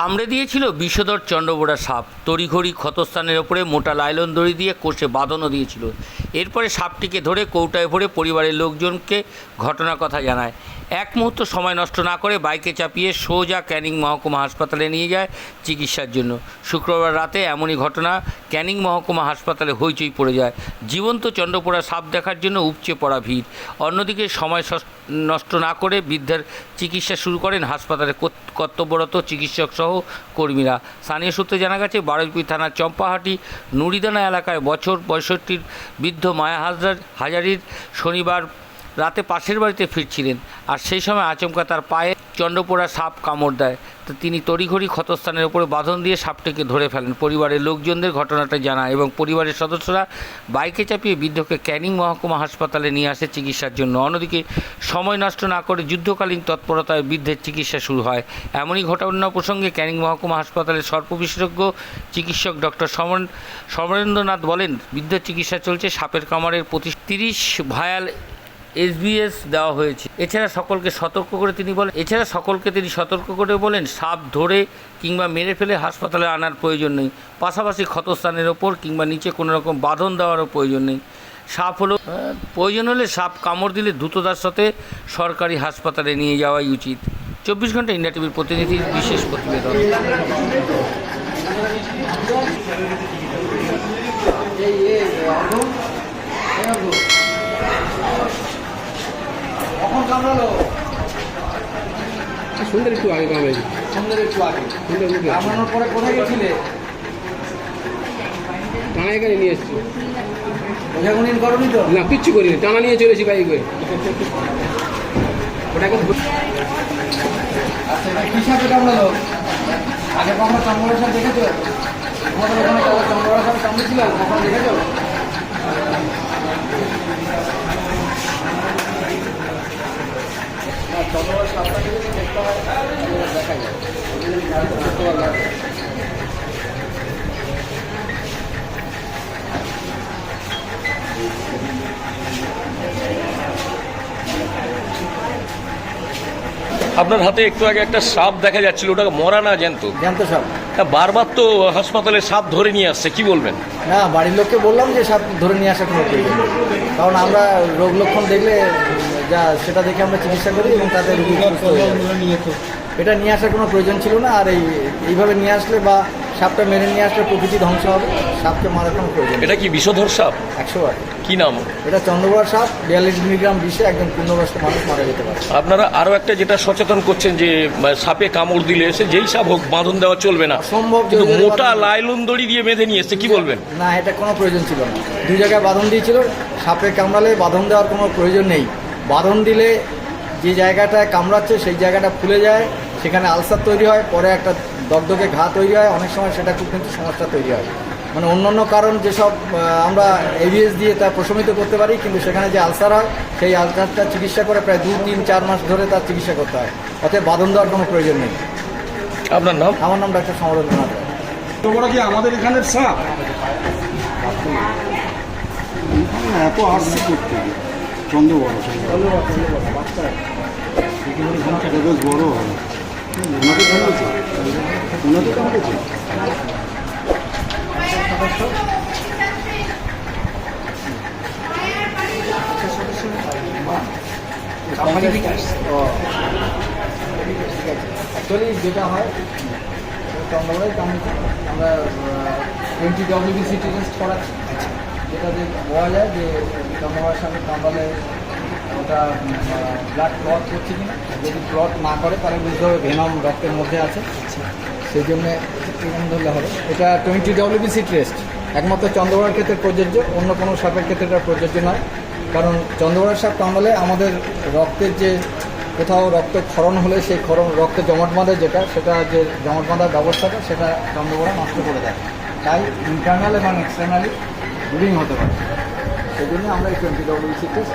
কামড়ে দিয়েছিল বিষধর চন্দ্রবোড়া সাপ। তড়িঘড়ি ক্ষতস্থানের ওপরে মোটা লাইলন দড়ি দিয়ে কোষে বাঁধনও দিয়েছিল। এরপরে সাপটিকে ধরে কৌটায় ভরে পরিবারের লোকজনকে ঘটনার কথা জানায়। এক মুহূর্ত সময় নষ্ট না করে বাইকে চাপিয়ে সোজা ক্যানিং মহকুমা হাসপাতালে নিয়ে যায় চিকিৎসার জন্য। শুক্রবার রাতে এমনই ঘটনা ক্যানিং মহকুমা হাসপাতালে হইচই পড়ে যায়। জীবন্ত চন্দ্রপোড়া সাপ দেখার জন্য উপচে পড়া ভিড়। অন্যদিকে সময় নষ্ট না করে বৃদ্ধের চিকিৎসা শুরু করেন হাসপাতালে। কর্ত- কর্তব্যরত চিকিৎসক সহ কর্মীরা। স্থানীয় সূত্রে জানা গেছে, বারুইপুর থানার চম্পাহাটি নুরিদানা এলাকায় বছর পঁয়ষট্টির বৃদ্ধ মায়া হাজরার হাজারির শনিবার রাতে পাশের বাড়িতে ফিরছিলেন। আর সেই সময় আচমকা তার পায়ে চন্দ্রপোড়া সাপ কামড় দেয়। তো তিনি তড়িঘড়ি ক্ষতস্থানের উপরে বাঁধন দিয়ে সাপটিকে ধরে ফেলেন। পরিবারের লোকজনদের ঘটনাটা জানা এবং পরিবারের সদস্যরা বাইকে চাপিয়ে বৃদ্ধকে ক্যানিং মহকুমা হাসপাতালে নিয়ে আসে চিকিৎসার জন্য। অন্যদিকে সময় নষ্ট না করে যুদ্ধকালীন তৎপরতায় বৃদ্ধের চিকিৎসা শুরু হয়। এমনই ঘটনা প্রসঙ্গে ক্যানিং মহকুমা হাসপাতালের সর্প বিশেষজ্ঞ চিকিৎসক ডক্টর সমর, সমরেন্দ্রনাথ বলেন বৃদ্ধ চিকিৎসা চলছে সাপের কামড়ের প্রতি তিরিশ ভায়াল এসবিএস দেওয়া হয়েছে। এছাড়া সকলকে সতর্ক করে তিনি বলেন, এছাড়া সকলকে তিনি সতর্ক করে বলেন, সাপ ধরে কিংবা মেরে ফেলে হাসপাতালে আনার প্রয়োজন নেই। পাশাপাশি ক্ষতস্থানের ওপর কিংবা নিচে কোনো রকম বাঁধন দেওয়ারও প্রয়োজন নেই। সাপ হলো প্রয়োজন হলে সাপ কামড় দিলে দ্রুততার সাথে সরকারি হাসপাতালে নিয়ে যাওয়াই উচিত। চব্বিশ ঘণ্টা ইন্ডিয়া টিভির প্রতিনিধির বিশেষ প্রতিবেদন কখন কামড়ালো সুন্দর একটু আগে কামড়েছে সন্ধ্যের একটু আগে। কামড়ানোর পরে কোথায় গেছিলে? টানা এখানে নিয়ে এসছি। ওঝাগুনিন করনি তো? না কিচ্ছু করিনি টানা নিয়ে চলেছি বাইক করে। ওটাকে ধরে- আচ্ছা কি সাপে কামড়ালো? আগে কখনো চন্দ্রা সাপ দেখেছ? তোমাদের ওখানে চন্দ্রা সাপ কামড়েছিল কখনো দেখেছ না, চন্দ্রা সাপটা যদি দেখতে হয় তাহলে দেখা যায় যদি গাড়ি করতে পারবে আপনার হাতে একটু আগে একটা সাপ দেখা যাচ্ছিল ওটা মরা না জ্যান্ত? জানতো সাপ। তা বারবার তো হাসপাতালে সাপ ধরে নিয়ে আসছে কি বলবেন? না বাড়ির লোককে বললাম যে সাপ ধরে নিয়ে আসা কোনো প্রয়োজন কারণ আমরা রোগ লক্ষণ দেখলে যা সেটা দেখে আমরা চিকিৎসা করি এবং তাদের এটা নিয়ে আসার কোনো প্রয়োজন ছিল না আর এই এইভাবে নিয়ে আসলে বা সাপটা মেরে নিয়ে আসলে প্রকৃতি ধ্বংস হবে সাপকে মারার কোনো প্রয়োজন এটা কি বিষধর সাপ? একশো বার কি নাম? এটা চন্দ্রবড়া সাপ বিয়াল্লিশ মিলিগ্রাম বিষে একজন পূর্ণবয়স্ক মানুষ মারা যেতে পারে। আপনারা আরও একটা যেটা সচেতন করছেন যে সাপে কামড় দিলে এসে যেই সাপ হোক বাঁধন দেওয়া চলবে না সম্ভব কিন্তু মোটা লাইলন দড়ি দিয়ে বেঁধে নিয়ে এসছে কি বলবেন? না এটা কোনো প্রয়োজন ছিল না। দুই জায়গায় বাঁধন দিয়েছিল সাপে কামড়ালে বাঁধন দেওয়ার কোনো প্রয়োজন নেই। বাঁধন দিলে যে জায়গাটায় কামড়াচ্ছে সেই জায়গাটা ফুলে যায় সেখানে আলসার তৈরি হয় পরে একটা দগদগে ঘা তৈরি হয় অনেক সময় সেটা খুব কিন্তু সমস্যা তৈরি হয়। মানে অন্যান্য কারণ যেসব আমরা এভিএস দিয়ে তা প্রশমিত করতে পারি কিন্তু সেখানে যে আলসার হয় সেই আলসারটা চিকিৎসা করে প্রায় দু তিন চার মাস ধরে তার চিকিৎসা করতে হয়। অতএব বাঁধন দেওয়ার কোনো প্রয়োজন নেই। আপনার নাম? আমার নাম ডাক্তার সমরেন্দ্রনাথ এত বড় কি আমাদের এখানের সাপ এত আসছে করতে। চন্দ্র বড় বড়। হয় অ্যাকচুয়ালি যেটা হয় আমরা টোয়েন্টি ডব্লিউবিসি টেস্ট করাচ্ছি। যেটা বলা যায় যে চন্দ্রবাইয়ের সাথে কামড়ালে ওটা ব্লাড ক্লট করছে কিনা, যদি ক্লট না করে, তাহলে বুঝতে হবে ভেনম রক্তের মধ্যে আছে। সেই জন্যে এরকম ধরলে হবে। এটা টোয়েন্টি ডব্লিউবিসি টেস্ট একমাত্র চন্দ্রবড়ার ক্ষেত্রে প্রযোজ্য, অন্য কোনো সাপের ক্ষেত্রে এটা প্রযোজ্য নয়। কারণ চন্দ্রবড়ার সাপ কামড়ালে আমাদের রক্তের যে, কোথাও রক্ত ক্ষরণ হলে সেই ক্ষরণ, রক্তে জমাট বাঁধে যেটা, সেটা যে জমাট বাঁধার ব্যবস্থাটা, সেটা চন্দ্রবড়া নষ্ট করে দেয়। তাই ইন্টারনাল এবং এক্সটার্নালি ব্লিডিং হতে পারে। সেই জন্য আমরা এই টোয়েন্টি ডব্লিউবিসি টেস্ট